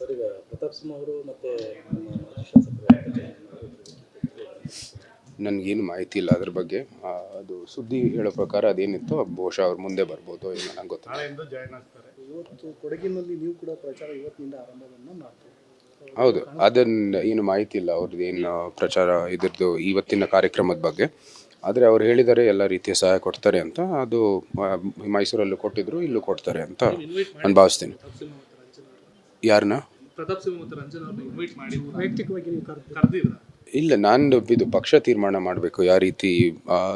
Sir ಈಗ ಪ್ರತಾಪ್ ಸಿಂಹ ಅವರು ಮತ್ತೆ ನನಗೇನು ಮಾಹಿತಿ ಇಲ್ಲ ಅದ್ರ ಬಗ್ಗೆ. ಅದು ಸುದ್ದಿ ಹೇಳೋ ಪ್ರಕಾರ ಅದೇನಿತ್ತು ಬಹುಶಃ ಅವ್ರು ಮುಂದೆ ಬರ್ಬೋದು ಏನು ನಂಗೆ ಗೊತ್ತಿಲ್ಲ. ಇವತ್ತು ಕೊಡಗಿನಲ್ಲಿ ನೀವು ಕೂಡ ಪ್ರಚಾರ ಇವತ್ತಿನಿಂದ ಆರಂಭವನ್ನು ಮಾಡ್ತೀವಿ ಹೌದು ಅದನ್ನ ಏನು ಮಾಹಿತಿ ಇಲ್ಲ ಅವ್ರದ್ದು ಏನು ಪ್ರಚಾರ ಇದ್ರದ್ದು ಇವತ್ತಿನ ಕಾರ್ಯಕ್ರಮದ ಬಗ್ಗೆ. ಆದರೆ ಅವ್ರು ಹೇಳಿದ್ದಾರೆ ಎಲ್ಲ ರೀತಿಯ ಸಹಾಯ ಕೊಡ್ತಾರೆ ಅಂತ. ಅದು ಮೈಸೂರಲ್ಲೂ ಕೊಟ್ಟಿದ್ರು ಇಲ್ಲೂ ಕೊಡ್ತಾರೆ ಅಂತ ನಾನು ಭಾವಿಸ್ತೀನಿ. ಯಾರನ್ನ? ಪ್ರತಾಪ್ ಸಿಂಹ ಮತ್ತು ರಂಜನ್ ಅವ್ರನ್ನ ಇನ್ವೈಟ್ ಮಾಡಿ ವೈಯಕ್ತಿಕವಾಗಿ ನೀವು ಕರೆದಿದ್ರ ಇಲ್ಲ ನಾನು ಇದು ಪಕ್ಷ ತೀರ್ಮಾನ ಮಾಡಬೇಕು ಯಾವ ರೀತಿ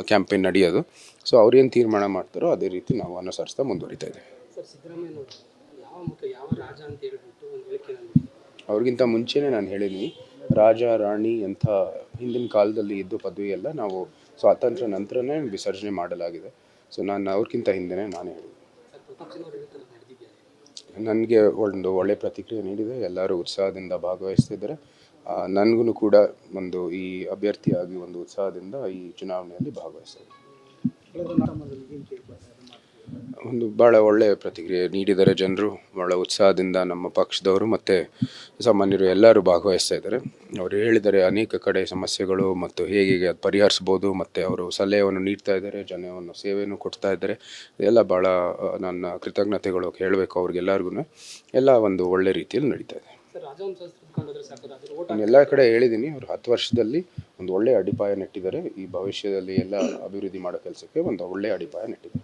ಕ್ಯಾಂಪೇನ್ ನಡೆಯೋದು. ಸೊ ಅವ್ರೇನು ತೀರ್ಮಾನ ಮಾಡ್ತಾರೋ ಅದೇ ರೀತಿ ನಾವು ಅನುಸರಿಸ್ತಾ ಮುಂದುವರಿತಾ ಇದ್ದೀವಿ. ಸರ್ ಸಿದ್ದರಾಮಯ್ಯ ಯಾವ ಮುಖ ಯಾವ ರಾಜ ಅಂತ ಹೇಳ್ಬಿಟ್ಟು ಒಂದು ಹೇಳಿಕೆ ಅವ್ರಿಗಿಂತ ಮುಂಚೆನೇ ನಾನು ಹೇಳಿದ್ದೀನಿ ರಾಜ ರಾಣಿ ಅಂತ ಹಿಂದಿನ ಕಾಲದಲ್ಲಿ ಇದ್ದು ಪದವಿ ಎಲ್ಲ ನಾವು ಸ್ವಾತಂತ್ರ್ಯ ನಂತರನೇ ವಿಸರ್ಜನೆ ಮಾಡಲಾಗಿದೆ. ಸೊ ನಾನು ಅವ್ರಿಗಿಂತ ಹಿಂದೆನೇ ನಾನೇ ಹೇಳಿದ್ದೀನಿ ಸರ್ ಪ್ರತಾಪ್ ಸಿಂಹ ಅವರು ಹೇಳ್ತಾರೆ ನಡೆದಿದೆಯಾ ನನಗೆ ಒಂದು ಒಳ್ಳೆ ಪ್ರತಿಕ್ರಿಯೆ ನೀಡಿದೆ. ಎಲ್ಲರೂ ಉತ್ಸಾಹದಿಂದ ಭಾಗವಹಿಸ್ತಿದ್ದಾರೆ. ನನಗೂ ಕೂಡ ಒಂದು ಈ ಅಭ್ಯರ್ಥಿಯಾಗಿ ಒಂದು ಉತ್ಸಾಹದಿಂದ ಈ ಚುನಾವಣೆಯಲ್ಲಿ ಭಾಗವಹಿಸ್ತಾರೆ. ಒಂದು ಭಾಳ ಒಳ್ಳೆಯ ಪ್ರತಿಕ್ರಿಯೆ ನೀಡಿದ್ದಾರೆ ಜನರು ಭಾಳ ಉತ್ಸಾಹದಿಂದ ನಮ್ಮ ಪಕ್ಷದವರು ಮತ್ತು ಸಾಮಾನ್ಯರು ಎಲ್ಲರೂ ಭಾಗವಹಿಸ್ತಾ ಇದ್ದಾರೆ. ಅವರು ಹೇಳಿದ್ದಾರೆ ಅನೇಕ ಕಡೆ ಸಮಸ್ಯೆಗಳು ಮತ್ತು ಹೇಗೆ ಅದು ಪರಿಹರಿಸ್ಬೋದು ಮತ್ತು ಅವರು ಸಲಹೆಯನ್ನು ನೀಡ್ತಾ ಇದ್ದಾರೆ ಜನವನ್ನು ಸೇವೆಯನ್ನು ಕೊಡ್ತಾ ಇದ್ದಾರೆ. ಎಲ್ಲ ಭಾಳ ನನ್ನ ಕೃತಜ್ಞತೆಗಳು ಹೇಳಬೇಕು ಅವ್ರಿಗೆಲ್ಲರಿಗೂ ಎಲ್ಲ ಒಂದು ಒಳ್ಳೆ ರೀತಿಯಲ್ಲಿ ನಡೀತಾ ಇದೆ. ನಾನು ಎಲ್ಲ ಕಡೆ ಹೇಳಿದ್ದೀನಿ ಅವರು ಹತ್ತು ವರ್ಷದಲ್ಲಿ ಒಂದು ಒಳ್ಳೆಯ ಅಡಿಪಾಯ ನೆಟ್ಟಿದ್ದಾರೆ. ಈ ಭವಿಷ್ಯದಲ್ಲಿ ಎಲ್ಲ ಅಭಿವೃದ್ಧಿ ಮಾಡೋ ಕೆಲಸಕ್ಕೆ ಒಂದು ಒಳ್ಳೆಯ ಅಡಿಪಾಯ ನೆಟ್ಟಿದ್ದಾರೆ.